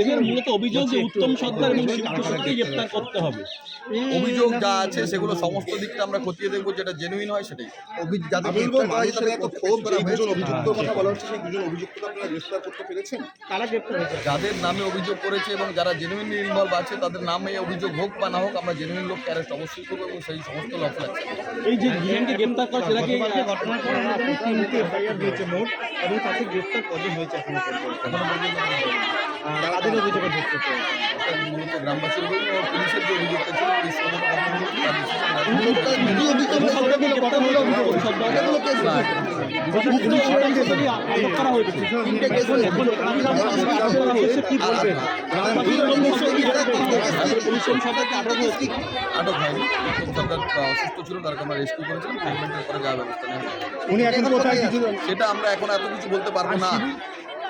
এদের মূলত অভিযোগ যে উত্তম সরকার এবং শিবপ্রসাদকে গ্রেপ্তার করতে হবে। অভিযোগ যা আছে সেগুলো সমস্ত দিকটা আমরা খতিয়ে দেখব যেটা জেনুইন হয় সেটাই। যাদের নামে অভিযোগ করেছে এবং যারা জেনুইনলি ইনভলভ আছে তাদের নামে অভিযোগ হোক বা না হোক আমরা জেনুইন লোক অ্যারেস্ট অবশ্যই করব এবং সেই সমস্ত লক্ষ্য আছে। এই যে দুজনকে গ্রেপ্তার করা সেটাকে ঘটনার পরে তিনটে এফআইআর দিয়েছে মোট এবং তাতে গ্রেফতার কজন হয়েছে এখনও পর্যন্ত? ধরতে মূলত গ্রামবাসীর এবং পুলিশের যে অভিযোগটা ছিল পুলিশ আটক হয়নি। অসুস্থ ছিল তারকে আমরা রেস্কিউ করেছিলাম ট্রিটমেন্টের পরে যা ব্যবস্থা নেওয়া উনি এখন কোথায় সেটা আমরা এখন এত কিছু বলতে পারব না।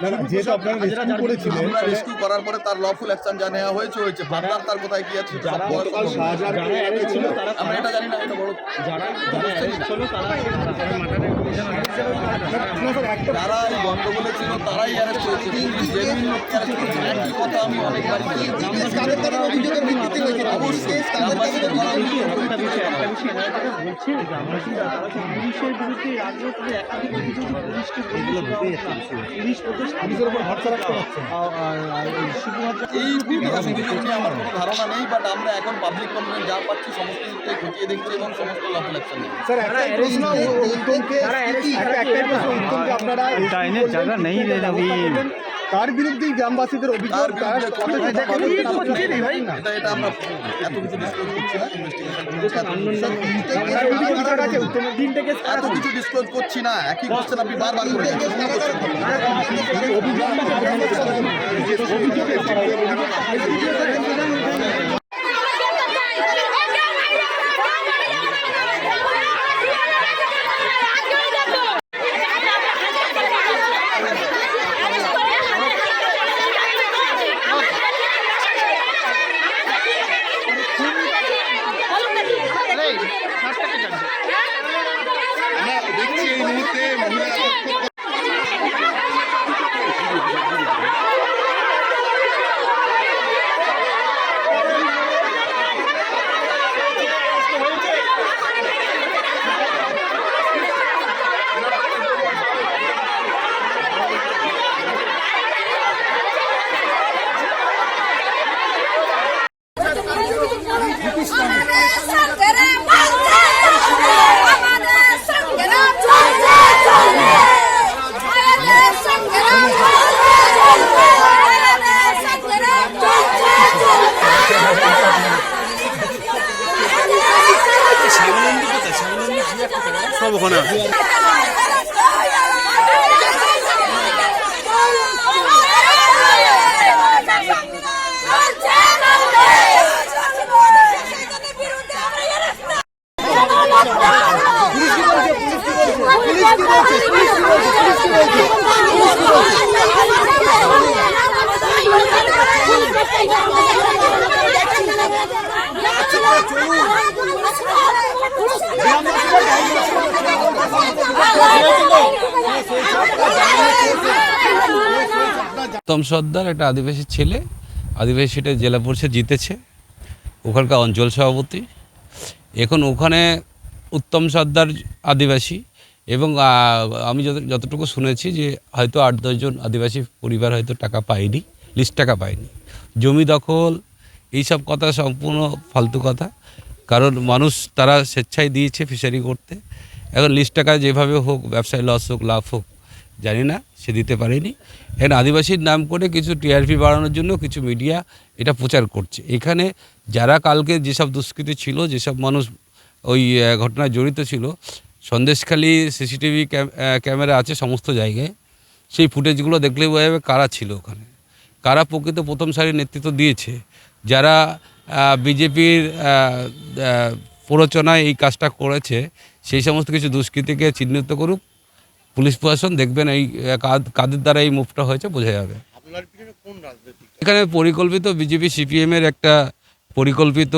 রেস্কিউ করেছিলেন রেস্কিউ করার পরে তার লফুল অ্যাকশন যা নেওয়া হয়েছে হয়েছে। ফার্দার তার কোথায় কি আছে আমরা এটা জানি না এটা বড় যারা যারা ছিল তারা যারা এই গন্ডগোলে ছিল তারাই অ্যারেস্ট হয়েছে আমার কোনো ধারণা নেই বাট আমরা এখন পাবলিক কমপ্লেন যা পাচ্ছি সমস্ত দিকটাই খতিয়ে দেখছি এবং সমস্ত অ্যাকশন নিচ্ছি স্যার আইনের জায়গা নেই রে রবি তার বিরুদ্ধে গ্রামবাসীদের অভিযোগ এত কিছু ডিসক্লোজ করছি না একই করছেন আপনি বারবার করে অভিযোগ দেখছি এই মুহূর্তে মহিলা সব ওখানে আছে। উত্তম সর্দার একটা আদিবাসী ছেলে। আদিবাসীটা জেলা পরিষদ জিতেছে। ওখানকার অঞ্চল সভাপতি। এখন ওখানে উত্তম সর্দার আদিবাসী এবং আমি যত যতটুকু শুনেছি যে হয়তো আট দশজন আদিবাসী পরিবার হয়তো টাকা পায়নি, লিস্ট টাকা পায়নি। জমি দখল এইসব কথা সম্পূর্ণ ফালতু কথা। কারণ মানুষ তারা স্বেচ্ছায় দিয়েছে ফিশারি করতে। এখন লিস্ট টাকা যেভাবে হোক, ব্যবসায় লস হোক, লাভ হোক জানি না, সে দিতে পারেনি। এখন আদিবাসীর নাম করে কিছু টিআরপি বাড়ানোর জন্য কিছু মিডিয়া এটা প্রচার করছে। এখানে যারা কালকে যেসব দুষ্কৃতী ছিল, যেসব মানুষ ওই ঘটনায় জড়িত ছিল, সন্দেশখালী সিসিটিভি ক্যামেরা আছে সমস্ত জায়গায়। সেই ফুটেজগুলো দেখলে বোঝা যাবে কারা ছিল ওখানে। কারা প্রকৃত প্রথম সারির নেতৃত্ব দিয়েছে। যারা বিজেপির প্ররোচনায় এই কাজটা করেছে, সেই সমস্ত কিছু দুষ্কৃতীকে চিহ্নিত করুক। পুলিশ প্রশাসন দেখবেন এই কাদ- কাদের দ্বারা এই মুভটা হয়েছে বোঝা যাবে। এখানে পরিকল্পিত বিজেপি সিপিএমের একটা পরিকল্পিত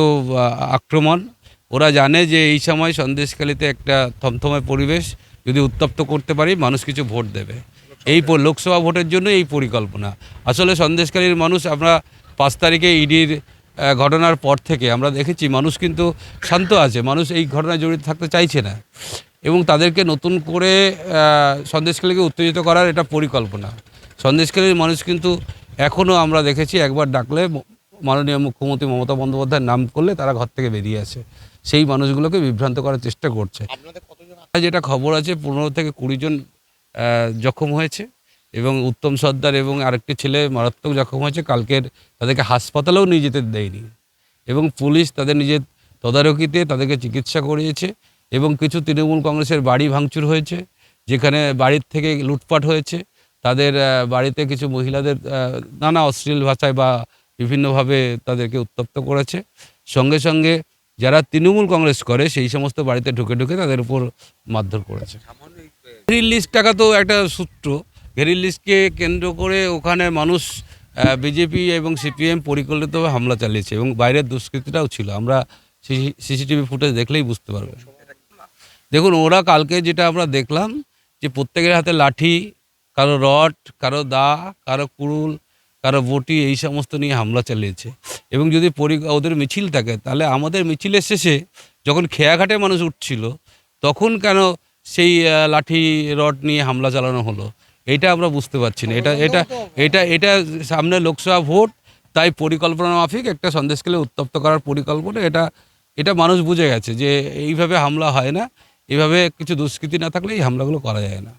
আক্রমণ। ওরা জানে যে এই সময় সন্দেশখালিতে একটা থমথমে পরিবেশ যদি উত্তপ্ত করতে পারি মানুষ কিছু ভোট দেবে। এই লোকসভা ভোটের জন্য এই পরিকল্পনা। আসলে সন্দেশকালীর মানুষ আমরা পাঁচ তারিখে ইডির ঘটনার পর থেকে আমরা দেখেছি মানুষ কিন্তু শান্ত আছে। মানুষ এই ঘটনায় জড়িত থাকতে চাইছে না। তাদেরকে নতুন করে সন্দেশখালীকে উত্তেজিত করার এটা পরিকল্পনা। সন্দেশখালীর মানুষ কিন্তু এখনও আমরা দেখেছি একবার ডাকলে মাননীয় মুখ্যমন্ত্রী মমতা বন্দ্যোপাধ্যায়ের নাম করলে তারা ঘর থেকে বেরিয়ে আসে। সেই মানুষগুলোকে বিভ্রান্ত করার চেষ্টা করছে। যেটা খবর আছে পনেরো থেকে কুড়ি জন জখম হয়েছে এবং উত্তম সর্দার এবং আরেকটি ছেলে মারাত্মক জখম হয়েছে। কালকের তাদেরকে হাসপাতালেও নিয়ে যেতে দেয়নি। এবং পুলিশ তাদের নিজের তদারকিতে তাদেরকে চিকিৎসা করিয়েছে। এবং কিছু তৃণমূল কংগ্রেসের বাড়ি ভাঙচুর হয়েছে, যেখানে বাড়ির থেকে লুটপাট হয়েছে। তাদের বাড়িতে কিছু মহিলাদের নানা অশ্লীল ভাষায় বা বিভিন্নভাবে তাদেরকে উত্তপ্ত করেছে। সঙ্গে সঙ্গে যারা তৃণমূল কংগ্রেস করে, সেই সমস্ত বাড়িতে ঢুকে ঢুকে তাদের উপর মারধর করেছে। ভেরির লিস্ট টাকা তো একটা সূত্র। ভেরির লিস্টকে কেন্দ্র করে ওখানে মানুষ বিজেপি এবং সিপিএম পরিকল্পিতভাবে হামলা চালিয়েছে এবং বাইরের দুষ্কৃতিটাও ছিল। আমরা সিসিটিভি ফুটেজ দেখলেই বুঝতে পারবেন। দেখুন, ওরা কালকে যেটা আমরা দেখলাম যে প্রত্যেকের হাতে লাঠি, কারও রড, কারও দা, কারও কুড়ুল, কারও বটি, এই সমস্ত নিয়ে হামলা চালিয়েছে। এবং যদি পরি, ওদের মিছিল থাকে, তাহলে আমাদের মিছিলের শেষে যখন খেয়াঘাটে মানুষ উঠছিল, তখন কেন সেই লাঠি, রড নিয়ে হামলা চালানো হলো? এটা আমরা বুঝতে পারছি না। এটা এটা এটা এটা সামনে লোকসভা ভোট, তাই পরিকল্পনা মাফিক একটা সন্দেশকালে উত্তপ্ত করার পরিকল্পনা, এটা এটা মানুষ বুঝে গেছে যে এইভাবে হামলা হয় না। এইভাবে কিছু দুষ্কৃতি না থাকলে এই হামলাগুলো করা যায় না।